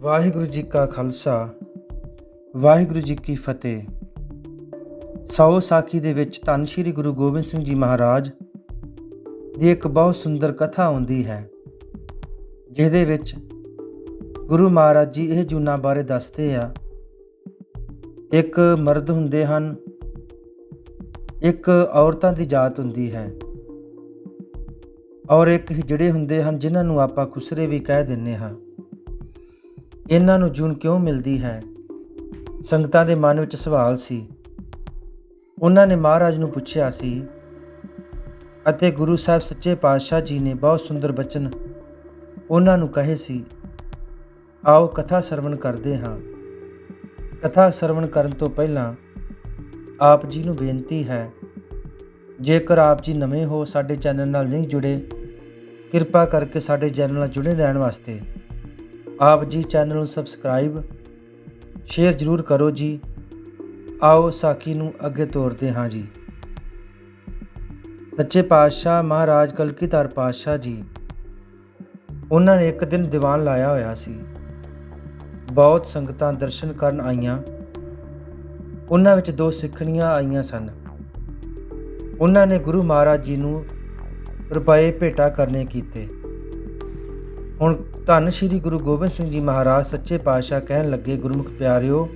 ਵਾਹਿਗੁਰੂ ਜੀ ਕਾ ਖਾਲਸਾ, ਵਾਹਿਗੁਰੂ ਜੀ ਕੀ ਫਤਿਹ। ਸੌ ਸਾਖੀ ਦੇ ਵਿੱਚ ਧੰਨ ਸ਼੍ਰੀ ਗੁਰੂ ਗੋਬਿੰਦ ਸਿੰਘ ਜੀ ਮਹਾਰਾਜ ਦੀ ਇੱਕ ਬਹੁਤ ਸੁੰਦਰ ਕਥਾ ਆਉਂਦੀ ਹੈ, ਜਿਹਦੇ ਵਿੱਚ ਗੁਰੂ ਮਹਾਰਾਜ ਜੀ ਇਹ ਜੂਨਾ ਬਾਰੇ ਦੱਸਦੇ ਆ, ਇੱਕ ਮਰਦ ਹੁੰਦੇ ਹਨ, ਇੱਕ ਔਰਤਾਂ ਦੀ ਜਾਤ ਹੁੰਦੀ ਹੈ ਔਰ ਇੱਕ ਜਿਹੜੇ ਹੁੰਦੇ ਹਨ, ਜਿਨ੍ਹਾਂ ਨੂੰ ਆਪਾਂ ਖੁਸਰੇ ਵੀ ਕਹਿ ਦਿੰਨੇ ਹਾਂ। ਇਹਨਾਂ ਨੂੰ ਜੂਨ ਕਿਉਂ ਮਿਲਦੀ ਹੈ? ਸੰਗਤਾਂ ਦੇ ਮਨ ਵਿੱਚ ਸਵਾਲ ਸੀ। ਉਹਨਾਂ ਨੇ ਮਹਾਰਾਜ ਨੂੰ ਪੁੱਛਿਆ ਸੀ ਅਤੇ ਗੁਰੂ ਸਾਹਿਬ ਸੱਚੇ ਪਾਤਸ਼ਾਹ ਜੀ ਨੇ ਬਹੁਤ ਸੁੰਦਰ ਬਚਨ ਉਹਨਾਂ ਨੂੰ ਕਹੇ ਸੀ, ਆਓ ਕਥਾ ਸਰਵਣ ਕਰਦੇ ਹਾਂ। ਕਥਾ ਸਰਵਣ ਕਰਨ ਤੋਂ ਪਹਿਲਾਂ ਆਪ ਜੀ ਨੂੰ ਬੇਨਤੀ ਹੈ, ਜੇਕਰ ਆਪ ਜੀ ਨਵੇਂ ਹੋ ਸਾਡੇ ਚੈਨਲ ਨਾਲ ਨਹੀਂ ਜੁੜੇ, ਕਿਰਪਾ ਕਰਕੇ ਸਾਡੇ ਚੈਨਲ ਨਾਲ ਜੁੜੇ ਰਹਿਣ ਵਾਸਤੇ। ਆਪ ਜੀ ਚੈਨਲ ਨੂੰ ਸਬਸਕ੍ਰਾਈਬ, ਸ਼ੇਅਰ ਜ਼ਰੂਰ ਕਰੋ ਜੀ। ਆਓ ਸਾਖੀ ਨੂੰ ਅੱਗੇ ਤੋਰਦੇ ਹਾਂ ਜੀ। ਸੱਚੇ ਪਾਤਸ਼ਾਹ ਮਹਾਰਾਜ ਕਲਕੀਧਰ ਪਾਤਸ਼ਾਹ ਜੀ, ਉਹਨਾਂ ਨੇ ਇੱਕ ਦਿਨ ਦੀਵਾਨ ਲਾਇਆ ਹੋਇਆ ਸੀ। ਬਹੁਤ ਸੰਗਤਾਂ ਦਰਸ਼ਨ ਕਰਨ ਆਈਆਂ। ਉਹਨਾਂ ਵਿੱਚ ਦੋ ਸਿੱਖਣੀਆਂ ਆਈਆਂ ਸਨ। ਉਹਨਾਂ ਨੇ ਗੁਰੂ ਮਹਾਰਾਜ ਜੀ ਨੂੰ ਰੁਪਏ ਭੇਟਾ ਕਰਨੇ ਕੀਤੇ। ਹੁਣ ਧੰਨ ਸ਼੍ਰੀ ਗੁਰੂ ਗੋਬਿੰਦ ਸਿੰਘ ਜੀ ਮਹਾਰਾਜ ਸੱਚੇ ਪਾਤਸ਼ਾਹ ਕਹਿਣ ਲੱਗੇ, ਗੁਰਮੁਖ ਪਿਆਰਿਓ,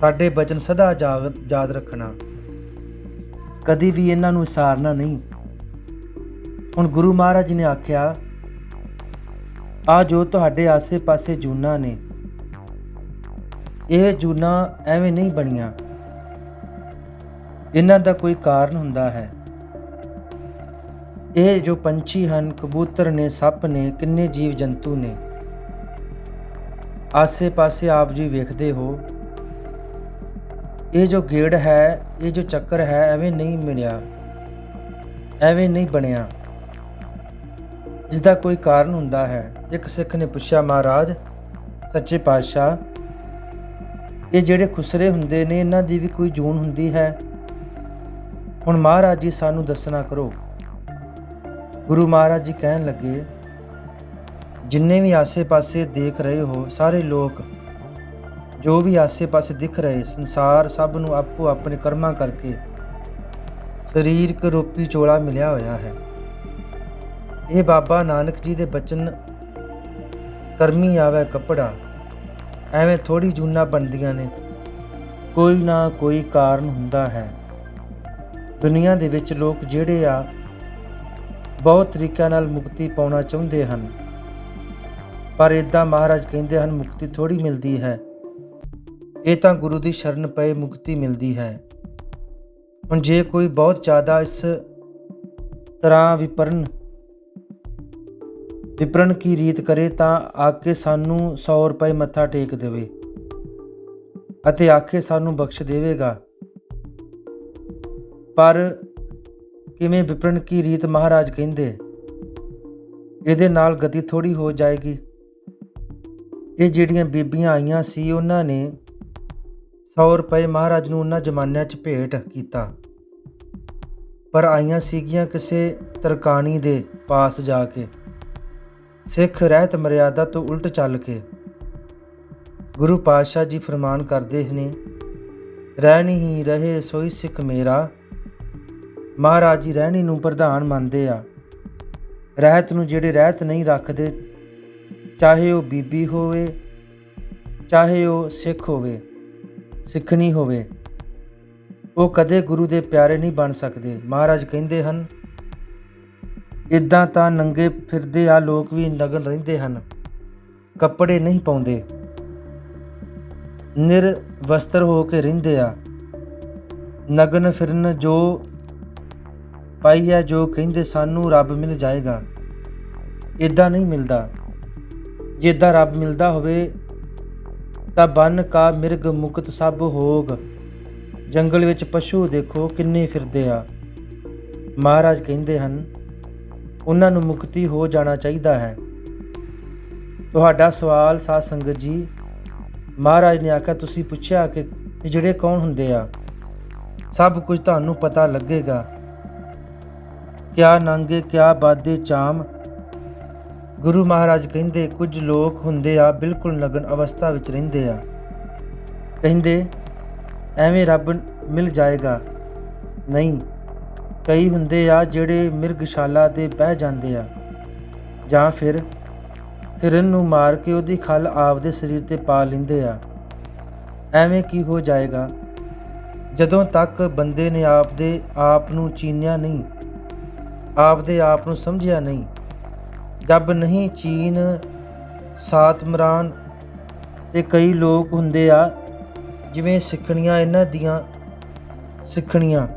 ਸਾਡੇ ਬਚਨ ਸਦਾ ਜਾਗ- ਯਾਦ ਰੱਖਣਾ। ਕਦੀ ਵੀ ਇਹਨਾਂ ਨੂੰ ਵਿਸਾਰਨਾ ਨਹੀਂ। ਹੁਣ ਗੁਰੂ ਮਹਾਰਾਜ ਜੀ ਨੇ ਆਖਿਆ, ਆ ਜੋ ਤੁਹਾਡੇ ਆਸੇ-ਪਾਸੇ ਜੂਨਾ ਨੇ, ਇਹ ਜੂਨਾ ਐਵੇਂ ਨਹੀਂ ਬਣੀਆਂ। ਇਹਨਾਂ ਦਾ ਕੋਈ ਕਾਰਨ ਹੁੰਦਾ ਹੈ। ਇਹ ਜੋ ਪੰਛੀ ਹਨ, ਕਬੂਤਰ ਨੇ, ਸੱਪ ਨੇ, ਕਿੰਨੇ ਜੀਵ ਜੰਤੂ ਨੇ। ਆਸੇ-ਪਾਸੇ ਆਪ ਜੀ ਵੇਖਦੇ ਹੋ। ਇਹ ਜੋ ਗੇੜ ਹੈ, ਇਹ ਜੋ ਚੱਕਰ ਹੈ, ਐਵੇਂ ਨਹੀਂ ਮਿਲਿਆ। ਐਵੇਂ ਨਹੀਂ ਬਣਿਆ। ਇਸ ਦਾ ਕੋਈ ਕਾਰਨ ਹੁੰਦਾ ਹੈ। ਇੱਕ ਸਿੱਖ ਨੇ ਪੁੱਛਿਆ, ਮਹਾਰਾਜ, ਸੱਚੇ ਪਾਤਸ਼ਾਹ, ਇਹ ਜਿਹੜੇ ਖੁਸਰੇ ਹੁੰਦੇ ਨੇ, ਇਹਨਾਂ ਦੀ ਵੀ ਕੋਈ ਜੂਨ ਹੁੰਦੀ ਹੈ? ਹੁਣ ਮਹਾਰਾਜ ਜੀ ਸਾਨੂੰ ਦੱਸਣਾ ਕਰੋ। ਗੁਰੂ ਮਹਾਰਾਜ ਜੀ ਕਹਿਣ ਲੱਗੇ, ਜਿੰਨੇ ਵੀ ਆਸੇ-ਪਾਸੇ ਦੇਖ ਰਹੇ ਹੋ, ਸਾਰੇ ਲੋਕ, ਜੋ ਵੀ ਆਸੇ-ਪਾਸੇ ਦਿਖ ਰਹੇ, ਸੰਸਾਰ ਸਭ ਨੂੰ ਆਪੋ ਆਪਣੇ ਕਰਮਾਂ ਕਰਕੇ ਸਰੀਰਕ ਰੂਪੀ ਚੋਲਾ ਮਿਲਿਆ ਹੋਇਆ ਹੈ। ਇਹ ਬਾਬਾ ਨਾਨਕ ਜੀ ਦੇ ਬਚਨ ਕਰਮੀ ਆਵੇ ਕੱਪੜਾ, ਐਵੇਂ ਥੋੜੀ ਜੂਨਾ ਬਣਦੀਆਂ ਨੇ। ਕੋਈ ਨਾ ਕੋਈ ਕਾਰਨ ਹੁੰਦਾ ਹੈ। ਦੁਨੀਆ ਦੇ ਵਿੱਚ ਲੋਕ ਜਿਹੜੇ ਆ ਬਹੁਤ ਤਰੀਕਿਆਂ ਨਾਲ ਮੁਕਤੀ ਪਾਉਣਾ ਚਾਹੁੰਦੇ ਹਨ। ਪਰ ਇਦਾਂ ਮਹਾਰਾਜ ਕਹਿੰਦੇ ਹਨ, ਮੁਕਤੀ ਥੋੜੀ ਮਿਲਦੀ ਹੈ। ਇਹ ਤਾਂ ਗੁਰੂ ਦੀ ਸ਼ਰਨ ਪਏ ਮੁਕਤੀ ਮਿਲਦੀ ਹੈ। ਹੁਣ ਜੇ ਕੋਈ ਬਹੁਤ ਜ਼ਿਆਦਾ ਇਸ ਤਰ੍ਹਾਂ ਵਿਪਰਨ ਵਿਪਰਨ ਕੀ ਰੀਤ ਕਰੇ ਤਾਂ ਆ ਕੇ ਸਾਨੂੰ 100 ਰੁਪਏ ਮੱਥਾ ਟੇਕ ਦੇਵੇ ਅਤੇ ਆਖੇ ਸਾਨੂੰ ਬਖਸ਼ ਦੇਵੇਗਾ। ਪਰ ਕਿਵੇਂ ਵਿਪਰਨ ਕੀ ਰੀਤ ਮਹਾਰਾਜ ਕਹਿੰਦੇ? ਇਹਦੇ ਨਾਲ ਗਤੀ ਥੋੜੀ ਹੋ ਜਾਏਗੀ। ਇਹ ਜਿਹੜੀਆਂ ਬੀਬੀਆਂ ਆਈਆਂ ਸੀ, ਉਹਨਾਂ ਨੇ 100 ਰੁਪਏ ਮਹਾਰਾਜ ਨੂੰ ਉਹਨਾਂ ਜ਼ਮਾਨਿਆਂ 'ਚ ਭੇਟ ਕੀਤਾ। ਪਰ ਆਈਆਂ ਸੀਗੀਆਂ ਕਿਸੇ ਤਰਕਾਣੀ ਦੇ ਪਾਸ ਜਾ ਕੇ। ਸਿੱਖ ਰਹਿਤ ਮਰਿਆਦਾ ਤੋਂ ਉਲਟ ਚੱਲ ਕੇ। ਗੁਰੂ ਪਾਤਸ਼ਾਹ ਜੀ ਫਰਮਾਨ ਕਰਦੇ ਨੇ ਰਹਿ ਨਹੀਂ ਰਹੇ ਸੋਈ ਸਿੱਖ ਮੇਰਾ ਮਹਾਰਾਜ ਜੀ ਰਹਿਣੀ ਨੂੰ ਪ੍ਰਧਾਨ ਮੰਨਦੇ ਆ। ਰਹਿਤ ਨੂੰ ਜਿਹੜੇ ਰਹਿਤ ਨਹੀਂ ਰੱਖਦੇ, ਚਾਹੇ ਉਹ ਬੀਬੀ ਹੋਵੇ, ਚਾਹੇ ਉਹ ਸਿੱਖ ਹੋਵੇ, ਸਿੱਖਣੀ ਹੋਵੇ, ਉਹ ਕਦੇ ਗੁਰੂ ਦੇ ਪਿਆਰੇ ਨਹੀਂ ਬਣ ਸਕਦੇ। ਮਹਾਰਾਜ ਕਹਿੰਦੇ ਹਨ ਇਦਾਂ ਤਾਂ ਨੰਗੇ ਫਿਰਦੇ ਆ ਲੋਕ ਵੀ ਨਗਨ ਰਹਿੰਦੇ ਹਨ, ਕੱਪੜੇ ਨਹੀਂ ਪਾਉਂਦੇ। ਨਿਰ ਵਸਤਰ ਹੋ ਕੇ ਰਹਿੰਦੇ ਆ। ਨਗਨ ਫਿਰਨ ਜੋ ਪਾਈ ਹੈ ਜੋ ਕਹਿੰਦੇ ਸਾਨੂੰ ਰੱਬ ਮਿਲ ਜਾਏਗਾ। ਇਦਾਂ ਨਹੀਂ ਮਿਲਦਾ। ਜੇ ਇਦਾਂ ਰੱਬ ਮਿਲਦਾ ਹੋਵੇ, ਤਾਂ ਬਨ ਕਾ ਮਿਰਗ ਮੁਕਤ ਸਭ ਹੋਗ। ਜੰਗਲ ਵਿੱਚ ਪਸ਼ੂ ਦੇਖੋ ਕਿੰਨੇ ਫਿਰਦੇ ਆ। ਮਹਾਰਾਜ ਕਹਿੰਦੇ ਹਨ, ਉਹਨਾਂ ਨੂੰ ਮੁਕਤੀ ਹੋ ਜਾਣਾ ਚਾਹੀਦਾ ਹੈ। ਤੁਹਾਡਾ ਸਵਾਲ, ਸਾਧ ਸੰਗਤ ਜੀ, ਮਹਾਰਾਜ ਨੇ ਆਖਿਆ, ਤੁਸੀਂ ਪੁੱਛਿਆ ਕਿ ਇਹ ਜਿਹੜੇ ਕੌਣ ਹੁੰਦੇ ਆ? ਸਭ ਕੁਝ ਤੁਹਾਨੂੰ ਪਤਾ ਲੱਗੇਗਾ। ਕਿਆ ਨੰਗੇ, ਕਿਆ ਬਾਦੇ ਚਾਮ। ਗੁਰੂ ਮਹਾਰਾਜ ਕਹਿੰਦੇ, ਕੁਝ ਲੋਕ ਹੁੰਦੇ ਆ, ਬਿਲਕੁਲ ਨਗਨ ਅਵਸਥਾ ਵਿੱਚ ਰਹਿੰਦੇ ਆ। ਕਹਿੰਦੇ, ਐਵੇਂ ਰੱਬ ਮਿਲ ਜਾਏਗਾ। ਨਹੀਂ, ਕਈ ਹੁੰਦੇ ਆ ਜਿਹੜੇ ਮਿਰਗਸ਼ਾਲਾ ਤੇ ਬਹਿ ਜਾਂਦੇ ਆ। ਜਾਂ ਫਿਰ ਹਿਰਨ ਨੂੰ ਮਾਰ ਕੇ ਉਹਦੀ ਖਲ ਆਪਦੇ ਸਰੀਰ ਤੇ ਪਾ ਲੈਂਦੇ ਆ। ਐਵੇਂ ਕੀ ਹੋ ਜਾਏਗਾ? ਜਦੋਂ ਤੱਕ ਬੰਦੇ ਨੇ ਆਪਦੇ ਆਪ ਨੂੰ ਚੀਨਿਆ ਨਹੀਂ ਆਪਦੇ ਆਪ ਨੂੰ ਸਮਝਿਆ ਨਹੀਂ। ਜਦ ਨਹੀਂ ਚੀਨ ਸਾਤਮਰਾਨ ਤੇ ਕਈ ਲੋਕ ਹੁੰਦੇ ਆ, ਜਿਵੇਂ ਸਿੱਖਣੀਆਂ ਇਹਨਾਂ ਦੀਆਂ ਸਿੱਖਣੀਆਂ।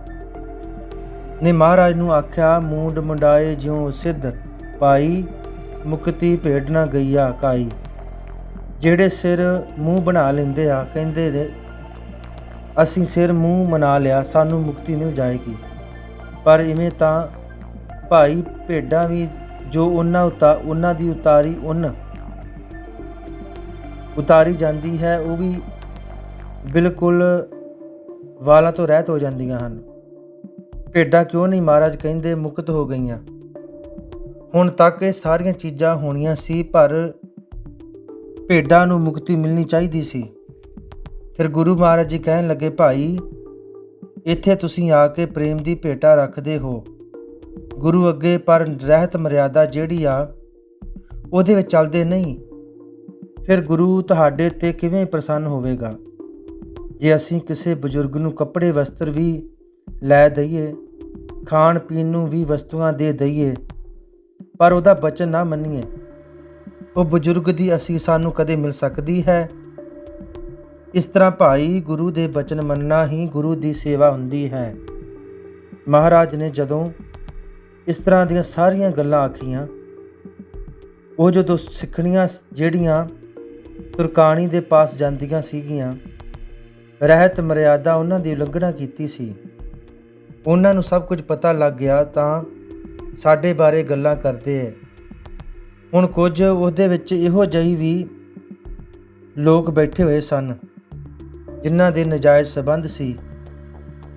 ਨੇ ਮਹਾਰਾਜ ਨੂੰ ਆਖਿਆ, ਮੂੰਡ ਮੁੰਡਾਏ ਜਿਉ ਸਿੱਧ ਪਾਈ ਮੁਕਤੀ ਭੇਡ ਨਾ ਗਈਆ ਕਾਈ। ਜਿਹੜੇ ਸਿਰ ਮੂੰਹ ਬਣਾ ਲੈਂਦੇ ਆ, ਕਹਿੰਦੇ ਦੇ, ਅਸੀਂ ਸਿਰ ਮੂੰਹ ਮਨਾ ਲਿਆ, ਸਾਨੂੰ ਮੁਕਤੀ ਮਿਲ ਜਾਏਗੀ। ਪਰ ਇਵੇਂ ਤਾਂ ਭਾਈ ਭੇਡਾਂ ਵੀ ਜੋ ਉਹਨਾਂ ਉਤਾ, ਉਹਨਾਂ ਦੀ ਉਤਾਰੀ ਉਨ ਉਤਾਰੀ ਜਾਂਦੀ ਹੈ, ਉਹ ਵੀ ਬਿਲਕੁਲ ਵਾਲਾਂ ਤੋਂ ਰਹਿਤ ਹੋ ਜਾਂਦੀਆਂ ਹਨ। ਭੇਡਾਂ ਕਿਉਂ ਨਹੀਂ ਮਹਾਰਾਜ ਕਹਿੰਦੇ ਮੁਕਤ ਹੋ ਗਈਆਂ? ਹੁਣ ਤੱਕ ਇਹ ਸਾਰੀਆਂ ਚੀਜ਼ਾਂ ਹੋਣੀਆਂ ਸੀ, ਪਰ ਭੇਡਾਂ ਨੂੰ ਮੁਕਤੀ ਮਿਲਣੀ ਚਾਹੀਦੀ ਸੀ। ਫਿਰ ਗੁਰੂ ਮਹਾਰਾਜ ਜੀ ਕਹਿਣ ਲੱਗੇ, ਭਾਈ, ਇੱਥੇ ਤੁਸੀਂ ਆ ਕੇ ਪ੍ਰੇਮ ਦੀ ਭੇਟਾ ਰੱਖਦੇ ਹੋ। ਗੁਰੂ ਅੱਗੇ ਪਰ ਰਹਿਤ ਮਰਿਆਦਾ ਜਿਹੜੀ ਆ, ਉਹਦੇ ਵਿੱਚ ਚੱਲਦੇ ਨਹੀਂ। ਫਿਰ ਗੁਰੂ ਤੁਹਾਡੇ ਤੇ ਕਿਵੇਂ ਪ੍ਰਸੰਨ ਹੋਵੇਗਾ? ਜੇ ਅਸੀਂ ਕਿਸੇ ਬਜ਼ੁਰਗ ਨੂੰ ਕੱਪੜੇ, ਵਸਤਰ ਵੀ ਲੈ ਦਈਏ ਖਾਣ ਪੀਣ ਨੂੰ ਵੀ ਵਸਤੂਆਂ ਦੇ ਦਈਏ, ਪਰ ਉਹਦਾ ਬਚਨ ਨਾ ਮੰਨੀਏ, ਉਹ ਬਜ਼ੁਰਗ ਦੀ ਅਸੀਂ ਸਾਨੂੰ ਕਦੇ ਮਿਲ ਸਕਦੀ ਹੈ? ਇਸ ਤਰ੍ਹਾਂ ਭਾਈ ਗੁਰੂ ਦੇ ਬਚਨ ਮੰਨਣਾ ਹੀ ਗੁਰੂ ਦੀ ਸੇਵਾ ਹੁੰਦੀ ਹੈ। ਮਹਾਰਾਜ ਨੇ ਜਦੋਂ ਇਸ ਤਰ੍ਹਾਂ ਦੀਆਂ ਸਾਰੀਆਂ ਗੱਲਾਂ ਆਖੀਆਂ। ਉਹ ਜਦੋਂ ਸਿੱਖਣੀਆਂ ਜਿਹੜੀਆਂ ਤੁਰਕਾਣੀ ਦੇ ਪਾਸ ਜਾਂਦੀਆਂ ਸੀਗੀਆਂ, ਰਹਿਤ ਮਰਿਆਦਾ ਉਹਨਾਂ ਦੀ ਉਲੰਘਣਾ ਕੀਤੀ ਸੀ। ਉਹਨਾਂ ਨੂੰ ਸਭ ਕੁਝ ਪਤਾ ਲੱਗ ਗਿਆ ਤਾਂ ਸਾਡੇ ਬਾਰੇ ਗੱਲਾਂ ਕਰਦੇ ਐ। ਹੁਣ ਕੁਝ ਉਹਦੇ ਵਿੱਚ ਇਹੋ ਜਿਹੀ ਵੀ ਲੋਕ ਬੈਠੇ ਹੋਏ ਸਨ, ਜਿਨ੍ਹਾਂ ਦੇ ਨਜਾਇਜ਼ ਸਬੰਧ ਸੀ।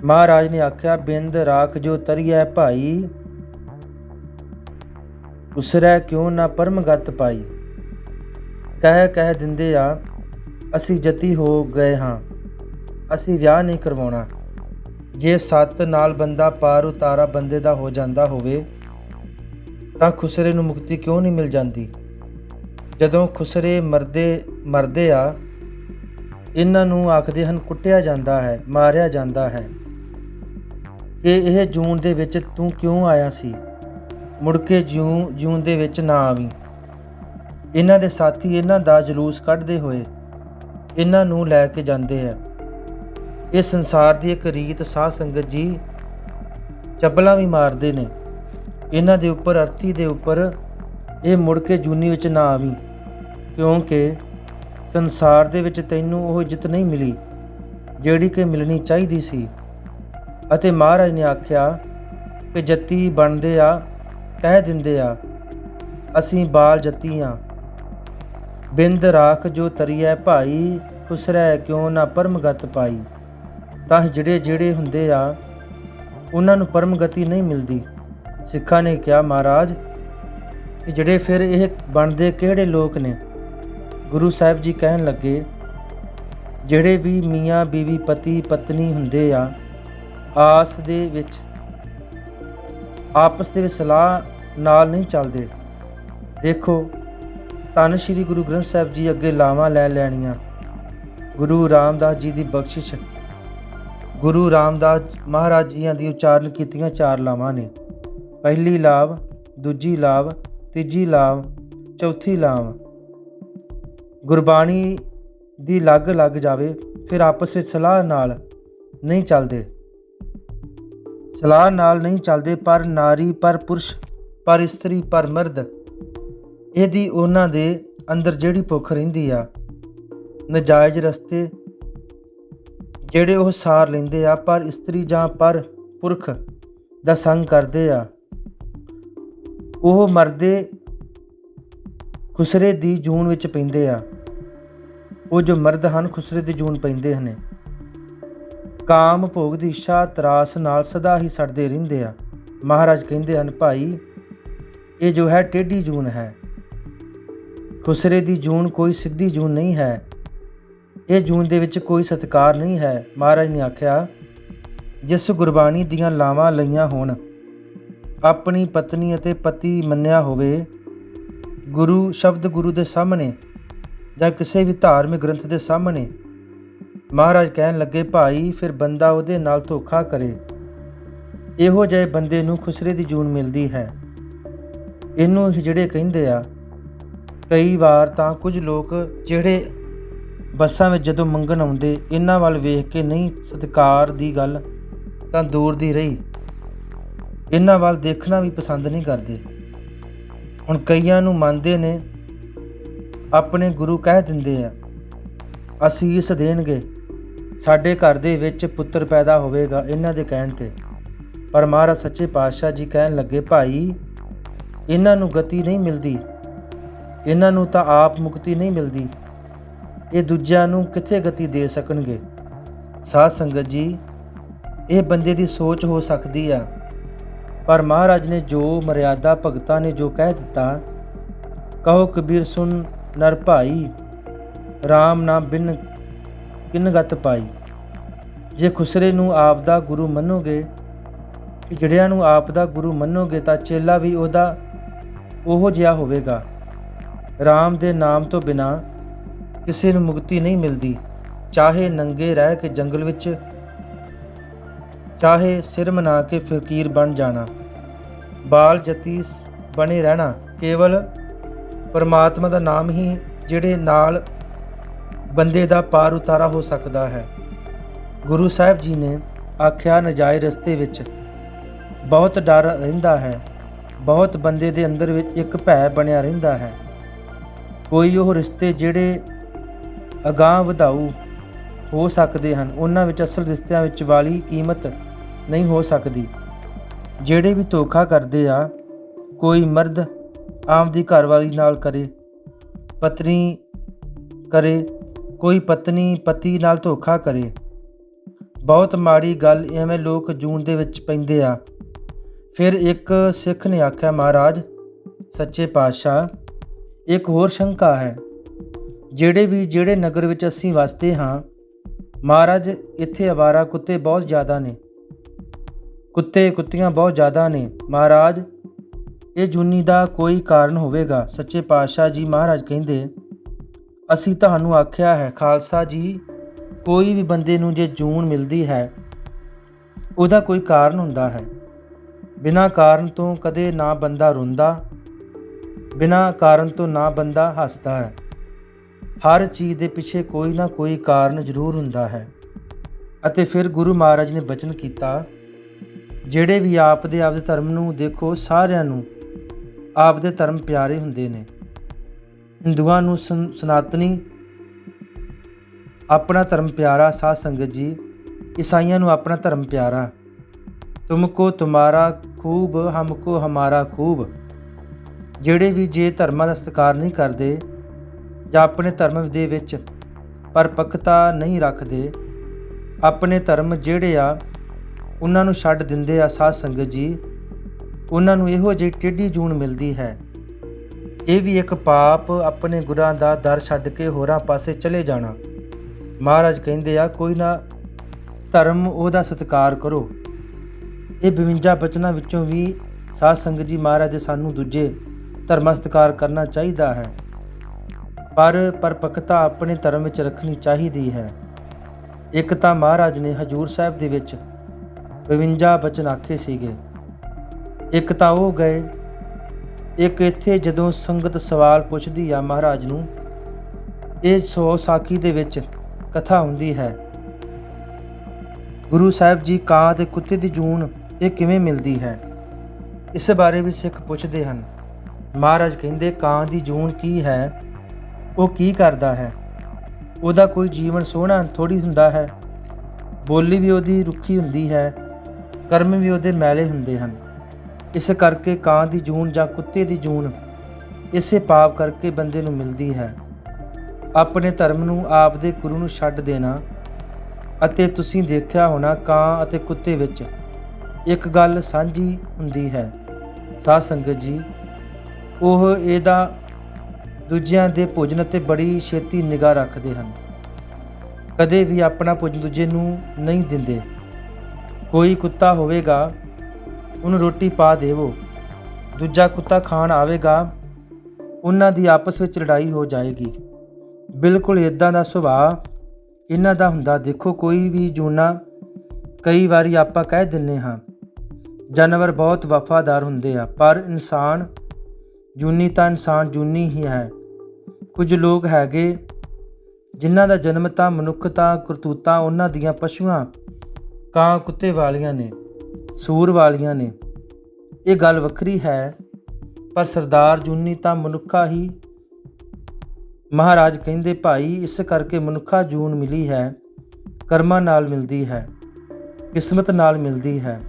ਮਹਾਰਾਜ ਨੇ ਆਖਿਆ, ਬਿੰਦ ਰਾਖ ਜੋ ਤਰੀਐ ਭਾਈ ਉਸਰੈ ਕਿਉਂ ਨਾ ਪਰਮਗਤ ਪਾਈ? ਕਹਿ ਕਹਿ ਦਿੰਦੇ ਆ, ਅਸੀਂ ਜਤੀ ਹੋ ਗਏ ਹਾਂ, ਅਸੀਂ ਵਿਆਹ ਨਹੀਂ ਕਰਵਾਉਣਾ। ਜੇ ਸੱਤ ਨਾਲ ਬੰਦਾ ਪਾਰ ਉਤਾਰਾ ਬੰਦੇ ਦਾ ਹੋ ਜਾਂਦਾ ਹੋਵੇ, ਤਾਂ ਖੁਸਰੇ ਨੂੰ ਮੁਕਤੀ ਕਿਉਂ ਨਹੀਂ ਮਿਲ ਜਾਂਦੀ? ਜਦੋਂ ਖੁਸਰੇ ਮਰਦੇ ਮਰਦੇ ਆ, ਇਹਨਾਂ ਨੂੰ ਆਖਦੇ ਹਨ, ਕੁੱਟਿਆ ਜਾਂਦਾ ਹੈ, ਮਾਰਿਆ ਜਾਂਦਾ ਹੈ। ਕਿ ਇਹ ਜੂਨ ਦੇ ਵਿੱਚ ਤੂੰ ਕਿਉਂ ਆਇਆ ਸੀ? ਮੁੜ ਕੇ ਜਿਉਂ ਜੂਨ ਦੇ ਵਿੱਚ ਨਾ ਆਵੀਂ। ਇਹਨਾਂ ਦੇ ਸਾਥੀ ਇਹਨਾਂ ਦਾ ਜਲੂਸ ਕੱਢਦੇ ਹੋਏ ਇਹਨਾਂ ਨੂੰ ਲੈ ਕੇ ਜਾਂਦੇ ਆ। ਇਹ ਸੰਸਾਰ ਦੀ ਇੱਕ ਰੀਤ ਸਾਧ ਸੰਗਤ ਜੀ ਚੱਪਲਾਂ ਵੀ ਮਾਰਦੇ ਨੇ। ਇਹਨਾਂ ਦੇ ਉੱਪਰ, ਅਰਤੀ ਦੇ ਉੱਪਰ ਇਹ ਮੁੜ ਕੇ ਜੂਨੀ ਵਿੱਚ ਨਾ ਆਵੀਂ, ਕਿਉਂਕਿ ਸੰਸਾਰ ਦੇ ਵਿੱਚ ਤੈਨੂੰ ਉਹ ਇੱਜ਼ਤ ਨਹੀਂ ਮਿਲੀ, ਜਿਹੜੀ ਕਿ ਮਿਲਣੀ ਚਾਹੀਦੀ ਸੀ। ਅਤੇ ਮਹਾਰਾਜ ਨੇ ਆਖਿਆ ਕਿ ਜੱਤੀ ਬਣਦੇ ਆ ਕਹਿ ਦਿੰਦੇ ਆ, ਅਸੀਂ ਬਾਲ ਜੱਤੀ ਆ। ਬਿੰਦ ਰਾਖ ਜੋ ਤਰੀਐ ਭਾਈ, ਖੁਸਰੈ ਕਿਉਂ ਨਾ ਪਰਮਗਤ ਪਾਈ। ਤਾਂ ਜਿਹੜੇ ਜਿਹੜੇ ਹੁੰਦੇ ਆ, ਉਹਨਾਂ ਨੂੰ ਪਰਮਗਤੀ ਨਹੀਂ ਮਿਲਦੀ। ਸਿੱਖਾਂ ਨੇ ਕਿਹਾ, ਮਹਾਰਾਜ ਕਿ ਜਿਹੜੇ ਫਿਰ ਇਹ ਬਣਦੇ ਕਿਹੜੇ ਲੋਕ ਨੇ? ਗੁਰੂ ਸਾਹਿਬ ਜੀ ਕਹਿਣ ਲੱਗੇ, ਜਿਹੜੇ ਵੀ ਮੀਆਂ, ਬੀਵੀ, ਪਤੀ, ਪਤਨੀ ਹੁੰਦੇ ਆ, ਆਸ ਦੇ ਵਿੱਚ ਆਪਸ ਦੇ ਵਿੱਚ ਸਲਾਹ ਨਾਲ ਨਹੀਂ ਚੱਲਦੇ। ਦੇਖੋ, ਧੰਨ ਸ਼੍ਰੀ ਗੁਰੂ ਗ੍ਰੰਥ ਸਾਹਿਬ ਜੀ ਅੱਗੇ ਲਾਵਾਂ ਲੈ ਲੈਣੀਆਂ। ਗੁਰੂ ਰਾਮਦਾਸ ਜੀ ਦੀ ਬਖਸ਼ਿਸ਼। ਗੁਰੂ ਰਾਮਦਾਸ ਮਹਾਰਾਜ ਜੀਆਂ ਦੀ ਉਚਾਰਨ ਕੀਤੀਆਂ ਚਾਰ ਲਾਵਾਂ ਨੇ। ਪਹਿਲੀ ਲਾਵ, ਦੂਜੀ ਲਾਵ, ਤੀਜੀ ਲਾਵ, ਚੌਥੀ ਲਾਵ। ਗੁਰਬਾਣੀ ਦੀ ਲੱਗ ਲੱਗ ਜਾਵੇ, ਫਿਰ ਆਪਸ ਵਿੱਚ ਸਲਾਹ ਨਾਲ ਨਹੀਂ ਚੱਲਦੇ। ਸਲਾਹ ਨਾਲ ਨਹੀਂ ਚੱਲਦੇ, ਪਰ ਨਾਰੀ, ਪਰ ਪੁਰਸ਼, ਪਰ ਇਸਤਰੀ, ਪਰ ਮਰਦ, ਇਹਦੀ ਉਹਨਾਂ ਦੇ ਅੰਦਰ ਜਿਹੜੀ ਭੁੱਖ ਰਹਿੰਦੀ ਆ, ਨਜਾਇਜ਼ ਰਸਤੇ ਜਿਹੜੇ ਉਹ ਸਾਰ ਲੈਂਦੇ ਆ, ਪਰ ਇਸਤਰੀ ਜਾਂ ਪਰ ਪੁਰਖ ਦਾ ਸੰਗ ਕਰਦੇ ਆ, ਉਹ ਮਰਦੇ ਖੁਸਰੇ ਦੀ ਜੂਨ ਵਿੱਚ ਪੈਂਦੇ ਆ। ਉਹ ਜੋ ਮਰਦ ਹਨ, ਖੁਸਰੇ ਦੀ ਜੂਨ ਪੈਂਦੇ ਹਨ। ਕਾਮ ਭੋਗ ਦੀ ਇੱਛਾ ਤਰਾਸ ਨਾਲ ਸਦਾ ਹੀ ਸੜਦੇ ਰਹਿੰਦੇ ਆ। ਮਹਾਰਾਜ ਕਹਿੰਦੇ ਹਨ, ਭਾਈ, ਇਹ ਜੋ ਹੈ ਟੇਢੀ ਜੂਨ ਹੈ। ਖੁਸਰੇ ਦੀ ਜੂਨ ਕੋਈ ਸਿੱਧੀ ਜੂਨ ਨਹੀਂ ਹੈ। ਇਹ ਜੂਨ ਦੇ ਵਿੱਚ ਕੋਈ ਸਤਕਾਰ ਨਹੀਂ ਹੈ। ਮਹਾਰਾਜ ਨੇ ਆਖਿਆ, ਜਿਸ ਗੁਰਬਾਣੀ ਦੀਆਂ ਲਾਵਾਂ ਲਈਆਂ ਹੋਣ, ਆਪਣੀ ਪਤਨੀ ਅਤੇ ਪਤੀ ਮੰਨਿਆ ਹੋਵੇ, ਗੁਰੂ, ਸ਼ਬਦ ਗੁਰੂ ਦੇ ਸਾਹਮਣੇ ਜਾਂ ਕਿਸੇ ਵੀ ਧਾਰਮਿਕ ਗ੍ਰੰਥ ਦੇ ਸਾਹਮਣੇ ਮਹਾਰਾਜ ਕਹਿਣ ਲੱਗੇ, ਭਾਈ, ਫਿਰ ਬੰਦਾ ਉਹਦੇ ਨਾਲ ਧੋਖਾ ਕਰੇ। ਇਹੋ ਜਿਹੇ ਬੰਦੇ ਨੂੰ ਖੁਸਰੇ ਦੀ ਜੂਨ ਮਿਲਦੀ ਹੈ। ਇਹਨੂੰ ਹੀ ਜਿਹੜੇ ਕਹਿੰਦੇ ਆ, ਕਈ ਵਾਰ ਤਾਂ ਕੁਝ ਲੋਕ ਜਿਹੜੇ ਬੱਸਾਂ ਵਿੱਚ ਜਦੋਂ ਮੰਗਣ ਆਉਂਦੇ, ਇਹਨਾਂ ਵੱਲ ਵੇਖ ਕੇ ਨਹੀਂ, ਸਤਿਕਾਰ ਦੀ ਗੱਲ ਤਾਂ ਦੂਰ ਦੀ ਰਹੀ। ਇਹਨਾਂ ਵੱਲ ਦੇਖਣਾ ਵੀ ਪਸੰਦ ਨਹੀਂ ਕਰਦੇ। ਹੁਣ ਕਈਆਂ ਨੂੰ ਮੰਨਦੇ ਨੇ, ਆਪਣੇ ਗੁਰੂ ਕਹਿ ਦਿੰਦੇ ਆ, ਅਸੀਸ ਦੇਣਗੇ। ਸਾਡੇ ਘਰ ਦੇ ਵਿੱਚ ਪੁੱਤਰ ਪੈਦਾ ਹੋਵੇਗਾ, ਇਹਨਾਂ ਦੇ ਕਹਿਣ ਤੇ। ਪਰ ਮਹਾਰਾਜ ਸੱਚੇ ਪਾਤਸ਼ਾਹ ਜੀ ਕਹਿਣ ਲੱਗੇ, ਭਾਈ, ਇਹਨਾਂ ਨੂੰ ਗਤੀ ਨਹੀਂ ਮਿਲਦੀ। ਇਹਨਾਂ ਨੂੰ ਤਾਂ ਆਪ ਮੁਕਤੀ ਨਹੀਂ ਮਿਲਦੀ। ਇਹ ਦੂਜਿਆਂ ਨੂੰ ਕਿੱਥੇ ਗਤੀ ਦੇ ਸਕਣਗੇ? ਸਾਧ ਸੰਗਤ ਜੀ, ਇਹ ਬੰਦੇ ਦੀ ਸੋਚ ਹੋ ਸਕਦੀ ਆ। ਪਰ ਮਹਾਰਾਜ ਨੇ ਜੋ ਮਰਿਆਦਾ ਭਗਤਾਂ ਨੇ ਜੋ ਕਹਿ ਦਿੱਤਾ, ਕਹੋ ਕਬੀਰ ਸੁਨ ਨਰ ਭਾਈ RAM ਨਾਮ ਬਿਨ ਕਿਨਗਤ ਪਾਈ? ਜੇ ਖੁਸਰੇ ਨੂੰ ਆਪ ਦਾ ਗੁਰੂ ਮੰਨੋਗੇ ਕਿ ਜਿਹੜਿਆਂ ਨੂੰ ਆਪ ਦਾ ਗੁਰੂ ਮੰਨੋਗੇ ਤਾਂ ਚੇਲਾ ਵੀ ਉਹਦਾ ਉਹੋ ਜਿਹਾ ਹੋਵੇਗਾ। RAM ਦੇ ਨਾਮ ਤੋਂ ਬਿਨਾ ਕਿਸੇ ਨੂੰ ਮੁਕਤੀ ਨਹੀਂ ਮਿਲਦੀ। ਚਾਹੇ ਨੰਗੇ ਰਹਿ ਕੇ ਜੰਗਲ ਵਿੱਚ, ਚਾਹੇ ਸਿਰ ਮਨਾ ਕੇ ਫਕੀਰ ਬਣ ਜਾਣਾ। ਬਾਲ ਜਤੀ ਬਣੇ ਰਹਿਣਾ ਕੇਵਲ ਪਰਮਾਤਮਾ ਦਾ ਨਾਮ ਹੀ, ਜਿਹੜੇ ਨਾਲ ਬੰਦੇ ਦਾ ਪਾਰ ਉਤਾਰਾ ਹੋ ਸਕਦਾ ਹੈ। ਗੁਰੂ ਸਾਹਿਬ ਜੀ ਨੇ ਆਖਿਆ, ਨਜਾਇਜ਼ ਰਸਤੇ ਵਿੱਚ ਬਹੁਤ ਡਰ ਰਹਿੰਦਾ ਹੈ। ਬਹੁਤ ਬੰਦੇ ਦੇ ਅੰਦਰ ਵਿੱਚ ਇੱਕ ਭੈ ਬਣਿਆ ਰਹਿੰਦਾ ਹੈ। ਕੋਈ ਉਹ ਰਿਸ਼ਤੇ ਜਿਹੜੇ ਅਗਾਹ ਵਧਾਊ ਹੋ ਸਕਦੇ ਹਨ, ਉਹਨਾਂ ਵਿੱਚ ਅਸਲ ਰਿਸ਼ਤਿਆਂ ਵਿੱਚ ਵਾਲੀ ਕੀਮਤ ਨਹੀਂ ਹੋ ਸਕਦੀ। ਜਿਹੜੇ ਵੀ ਧੋਖਾ ਕਰਦੇ ਆ, ਕੋਈ ਮਰਦ ਆਮ ਦੀ ਘਰਵਾਲੀ ਨਾਲ ਕਰੇ, ਪਤਨੀ ਕਰੇ ਕੋਈ ਪਤਨੀ ਪਤੀ ਨਾਲ ਧੋਖਾ ਕਰੇ। ਬਹੁਤ ਮਾੜੀ ਗੱਲ ਐਵੇਂ ਲੋਕ ਜੂਨ ਦੇ ਵਿੱਚ ਪੈਂਦੇ ਆ। ਫਿਰ ਇੱਕ ਸਿੱਖ ਨੇ ਆਖਿਆ, ਮਹਾਰਾਜ, ਸੱਚੇ ਪਾਤਸ਼ਾਹ, ਇੱਕ ਹੋਰ ਸ਼ੰਕਾ ਹੈ। ਜਿਹੜੇ ਵੀ ਜਿਹੜੇ ਨਗਰ ਵਿੱਚ ਅਸੀਂ ਵਸਦੇ ਹਾਂ, ਮਹਾਰਾਜ, ਇੱਥੇ ਅਵਾਰਾ ਕੁੱਤੇ ਬਹੁਤ ਜ਼ਿਆਦਾ ਨੇ। ਕੁੱਤੇ ਕੁੱਤੀਆਂ ਬਹੁਤ ਜ਼ਿਆਦਾ ਨੇ। ਮਹਾਰਾਜ, ਇਹ ਜੂਨੀ ਦਾ ਕੋਈ ਕਾਰਨ ਹੋਵੇਗਾ। ਸੱਚੇ ਪਾਤਸ਼ਾਹ ਜੀ ਮਹਾਰਾਜ ਕਹਿੰਦੇ ਅਸੀਂ ਤੁਹਾਨੂੰ ਆਖਿਆ ਹੈ, ਖਾਲਸਾ ਜੀ, ਕੋਈ ਵੀ ਬੰਦੇ ਨੂੰ ਜੇ ਜੂਨ ਮਿਲਦੀ ਹੈ, ਉਹਦਾ ਕੋਈ ਕਾਰਨ ਹੁੰਦਾ ਹੈ। ਬਿਨਾਂ ਕਾਰਨ ਤੋਂ ਕਦੇ ਨਾ ਬੰਦਾ ਰੋਂਦਾ, ਬਿਨਾਂ ਕਾਰਨ ਤੋਂ ਨਾ ਬੰਦਾ ਹੱਸਦਾ ਹੈ। ਹਰ ਚੀਜ਼ ਦੇ ਪਿੱਛੇ ਕੋਈ ਨਾ ਕੋਈ ਕਾਰਨ ਜ਼ਰੂਰ ਹੁੰਦਾ ਹੈ। ਅਤੇ ਫਿਰ ਗੁਰੂ ਮਹਾਰਾਜ ਨੇ ਬਚਨ ਕੀਤਾ, ਜਿਹੜੇ ਵੀ ਆਪ ਦੇ ਆਪ ਦੇ ਧਰਮ ਨੂੰ ਦੇਖੋ, ਸਾਰਿਆਂ ਨੂੰ ਆਪ ਦੇ ਧਰਮ ਪਿਆਰੇ ਹੁੰਦੇ ਨੇ। ਹਿੰਦੂਆਂ ਨੂੰ ਸਨ- ਸਨਾਤਨੀ, ਆਪਣਾ ਧਰਮ ਪਿਆਰਾ, ਸਾਧ ਸੰਗਤ ਜੀ, ਈਸਾਈਆਂ ਨੂੰ ਆਪਣਾ ਧਰਮ ਪਿਆਰਾ। ਤੁਮਕੋ ਤੁਮਾਰਾ ਖੂਬ ਹਮਕੋ ਹਮਾਰਾ ਖੂਬ। ਜਿਹੜੇ ਵੀ ਜੇ ਧਰਮਾਂ ਦਾ ਸਤਿਕਾਰ ਨਹੀਂ ਕਰਦੇ ਜਾਂ ਆਪਣੇ ਧਰਮ ਦੇ ਵਿੱਚ ਪਰਪੱਕਤਾ ਨਹੀਂ ਰੱਖਦੇ, ਆਪਣੇ ਧਰਮ ਜਿਹੜੇ ਆ, ਉਹਨਾਂ ਨੂੰ ਛੱਡ ਦਿੰਦੇ ਆ ਸਾਧ ਸੰਗਤ ਜੀ, ਉਹਨਾਂ ਨੂੰ ਇਹੋ ਜਿਹੀ ਟੇਢੀ ਜੂਨ ਮਿਲਦੀ ਹੈ। ਇਹ ਵੀ ਇੱਕ ਪਾਪ ਆਪਣੇ ਗੁਰਾਂ ਦਾ ਦਰ ਛੱਡ ਕੇ ਹੋਰਾਂ ਪਾਸੇ ਚਲੇ ਜਾਣਾ। ਮਹਾਰਾਜ ਕਹਿੰਦੇ ਆ, ਕੋਈ ਨਾ ਧਰਮ ਉਹਦਾ ਸਤਿਕਾਰ ਕਰੋ। ਇਹ 52 ਬਚਨਾਂ ਵਿੱਚੋਂ ਵੀ ਸਾਧ ਸੰਗਤ ਜੀ ਮਹਾਰਾਜ ਦੇ ਸਾਨੂੰ ਦੂਜੇ ਧਰਮਾਂ ਸਤਿਕਾਰ ਕਰਨਾ ਚਾਹੀਦਾ ਹੈ। ਪਰ ਪਰਪੱਕਤਾ ਆਪਣੇ ਧਰਮ ਵਿੱਚ ਰੱਖਣੀ ਚਾਹੀਦੀ ਹੈ। ਇੱਕ ਤਾਂ ਮਹਾਰਾਜ ਨੇ ਹਜੂਰ ਸਾਹਿਬ ਦੇ ਵਿੱਚ 52 ਬਚਨ ਆਖੇ ਸੀਗੇ। ਇੱਕ ਤਾਂ ਉਹ ਗਏ ਇੱਕ ਇੱਥੇ ਜਦੋਂ ਸੰਗਤ ਸਵਾਲ ਪੁੱਛਦੀ ਆ ਮਹਾਰਾਜ ਨੂੰ, ਇਹ ਸੋ ਸਾਖੀ ਦੇ ਵਿੱਚ ਕਥਾ ਹੁੰਦੀ ਹੈ। ਗੁਰੂ ਸਾਹਿਬ ਜੀ ਕਾਂ ਤੇ ਕੁੱਤੇ ਦੀ ਜੂਨ ਇਹ ਕਿਵੇਂ ਮਿਲਦੀ ਹੈ? ਇਸ ਬਾਰੇ ਵੀ ਸਿੱਖ ਪੁੱਛਦੇ ਹਨ। ਮਹਾਰਾਜ ਕਹਿੰਦੇ, ਕਾਂ ਦੀ ਜੂਨ ਕੀ ਹੈ? ਉਹ ਕੀ ਕਰਦਾ ਹੈ? ਉਹਦਾ ਕੋਈ ਜੀਵਨ ਸੋਹਣਾ ਥੋੜੀ ਹੁੰਦਾ ਹੈ। ਬੋਲੀ ਵੀ ਉਹਦੀ ਰੁੱਖੀ ਹੁੰਦੀ ਹੈ, ਕਰਮ ਵੀ ਉਹਦੇ ਮੈਲੇ ਹੁੰਦੇ ਹਨ। ਇਸ ਕਰਕੇ ਕਾਂ ਦੀ ਜੂਨ ਜਾਂ ਕੁੱਤੇ ਦੀ ਜੂਨ ਇਸੇ ਪਾਪ ਕਰਕੇ ਬੰਦੇ ਨੂੰ ਮਿਲਦੀ ਹੈ। ਆਪਣੇ ਧਰਮ ਨੂੰ ਆਪ ਦੇ ਗੁਰੂ ਨੂੰ ਛੱਡ ਦੇਣਾ ਅਤੇ ਤੁਸੀਂ ਦੇਖਿਆ ਹੋਣਾ ਕਾਂ ਅਤੇ ਕੁੱਤੇ ਵਿੱਚ ਇੱਕ ਗੱਲ ਸਾਂਝੀ ਹੁੰਦੀ ਹੈ। ਸਾਧ ਸੰਗਤ ਜੀ, ਉਹ ਇਹਦਾ ਦੂਜਿਆਂ ਦੇ ਭੋਜਨ ਅਤੇ ਬੜੀ ਛੇਤੀ ਨਿਗਾਹ ਰੱਖਦੇ ਹਨ। ਕਦੇ ਵੀ ਆਪਣਾ ਭੋਜਨ ਦੂਜੇ ਨੂੰ ਨਹੀਂ ਦਿੰਦੇ। ਕੋਈ ਕੁੱਤਾ ਹੋਵੇਗਾ ਉਹਨੂੰ ਰੋਟੀ ਪਾ ਦੇਵੋ। ਦੂਜਾ ਕੁੱਤਾ ਖਾਣ ਆਵੇਗਾ, ਉਹਨਾਂ ਦੀ ਆਪਸ ਵਿੱਚ ਲੜਾਈ ਹੋ ਜਾਏਗੀ। ਬਿਲਕੁਲ ਇਦਾਂ ਦਾ ਸੁਭਾਅ ਇਹਨਾਂ ਦਾ ਹੁੰਦਾ। ਦੇਖੋ, ਕੋਈ ਵੀ ਜੂਨਾ ਕਈ ਵਾਰੀ ਆਪਾਂ ਕਹਿ ਦਿੰਨੇ ਹਾਂ, ਜਾਨਵਰ ਬਹੁਤ ਵਫਾਦਾਰ ਹੁੰਦੇ ਆ, ਪਰ ਇਨਸਾਨ ਜੂਨੀ ਤਾਂ ਇਨਸਾਨ ਜੂਨੀ ਹੀ ਹੈ। ਕੁਝ ਲੋਕ ਹੈਗੇ ਜਿਨ੍ਹਾਂ ਦਾ ਜਨਮ ਤਾਂ ਮਨੁੱਖਤਾ ਕਰਤੂਤਾਂ ਉਹਨਾਂ ਦੀਆਂ ਪਸ਼ੂਆਂ, ਕਾਂ ਕੁੱਤੇ ਵਾਲੀਆਂ ਨੇ। ਸੂਰ ਵਾਲੀਆਂ ਨੇ। ਇਹ ਗੱਲ ਵੱਖਰੀ ਹੈ, ਪਰ ਸਰਦਾਰ ਜੂਨੀ ਤਾਂ ਮਨੁੱਖਾ ਹੀ। ਮਹਾਰਾਜ ਕਹਿੰਦੇ, ਭਾਈ, ਇਸ ਕਰਕੇ ਮਨੁੱਖਾ ਜੂਨ ਮਿਲੀ ਹੈ, ਕਰਮਾਂ ਨਾਲ ਮਿਲਦੀ ਹੈ, ਕਿਸਮਤ ਨਾਲ ਮਿਲਦੀ ਹੈ।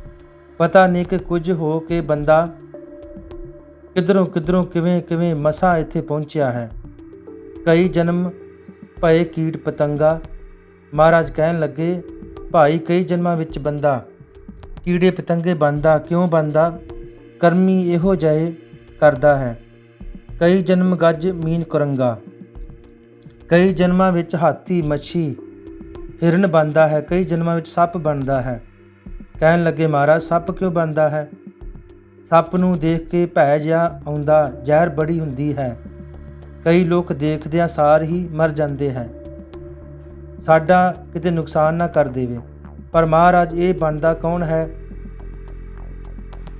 ਪਤਾ ਨਹੀਂ ਕਿ ਕੁਝ ਹੋ ਕੇ ਬੰਦਾ ਕਿਧਰੋਂ ਕਿਧਰੋਂ ਕਿਵੇਂ ਕਿਵੇਂ ਮਸਾ ਇੱਥੇ ਪਹੁੰਚਿਆ ਹੈ। ਕਈ ਜਨਮ ਭਏ ਕੀਟ ਪਤੰਗਾ। ਮਹਾਰਾਜ ਕਹਿਣ ਲੱਗੇ, ਭਾਈ, ਕਈ ਜਨਮਾਂ ਵਿੱਚ ਬੰਦਾ ਕੀੜੇ ਪਤੰਗੇ ਬੰਦਾ ਕਿਉਂ ਬੰਦਾ ਕਰਮੀ ਇਹੋ ਜਿਹੇ ਕਰਦਾ ਹੈ। ਕਈ ਜਨਮ ਗੱਜ ਮੀਨ ਕੁਰੰਗਾ। ਕਈ ਜਨਮਾਂ ਵਿੱਚ ਹਾਥੀ, ਮੱਛੀ, ਹਿਰਨ ਬਣਦਾ ਹੈ। ਕਈ ਜਨਮਾਂ ਵਿੱਚ ਸੱਪ ਬਣਦਾ ਹੈ। ਕਹਿਣ ਲੱਗੇ, ਮਹਾਰਾਜ, ਸੱਪ ਕਿਉਂ ਬਣਦਾ ਹੈ? ਸੱਪ ਨੂੰ ਦੇਖ ਕੇ ਭੈ ਜਿਹਾ ਆਉਂਦਾ, ਜ਼ਹਿਰ ਬੜੀ ਹੁੰਦੀ ਹੈ। ਕਈ ਲੋਕ ਦੇਖਦਿਆਂ ਸਾਰ ਹੀ ਮਰ ਜਾਂਦੇ ਹੈ। ਸਾਡਾ ਕਿਤੇ ਨੁਕਸਾਨ ਨਾ ਕਰ ਦੇਵੇ। ਪਰ ਮਹਾਰਾਜ, ਇਹ ਬਣਦਾ ਕੌਣ ਹੈ?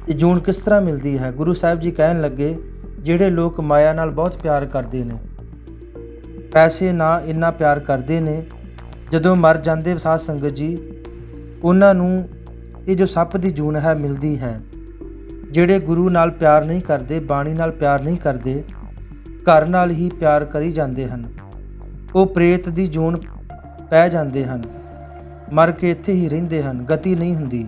ਇਹ ਜੂਨ ਕਿਸ ਤਰ੍ਹਾਂ ਮਿਲਦੀ ਹੈ? ਗੁਰੂ ਸਾਹਿਬ ਜੀ ਕਹਿਣ ਲੱਗੇ, ਜਿਹੜੇ ਲੋਕ ਮਾਇਆ ਨਾਲ ਬਹੁਤ ਪਿਆਰ ਕਰਦੇ ਨੇ, ਪੈਸੇ ਨਾ ਇੰਨਾ ਪਿਆਰ ਕਰਦੇ ਨੇ, ਜਦੋਂ ਮਰ ਜਾਂਦੇ ਸਾਧ ਸੰਗਤ ਜੀ, ਉਹਨਾਂ ਨੂੰ ਇਹ ਜੋ ਸੱਪ ਦੀ ਜੂਨ ਹੈ, ਮਿਲਦੀ ਹੈ। ਜਿਹੜੇ ਗੁਰੂ ਨਾਲ ਪਿਆਰ ਨਹੀਂ ਕਰਦੇ, ਬਾਣੀ ਨਾਲ ਪਿਆਰ ਨਹੀਂ ਕਰਦੇ, ਘਰ ਨਾਲ ਹੀ ਪਿਆਰ ਕਰੀ ਜਾਂਦੇ ਹਨ। ਉਹ ਪ੍ਰੇਤ ਦੀ ਜੂਨ ਪੈ ਜਾਂਦੇ ਹਨ। ਮਰ ਕੇ ਇੱਥੇ ਹੀ ਰਹਿੰਦੇ ਹਨ ਗਤੀ ਨਹੀਂ ਹੁੰਦੀ।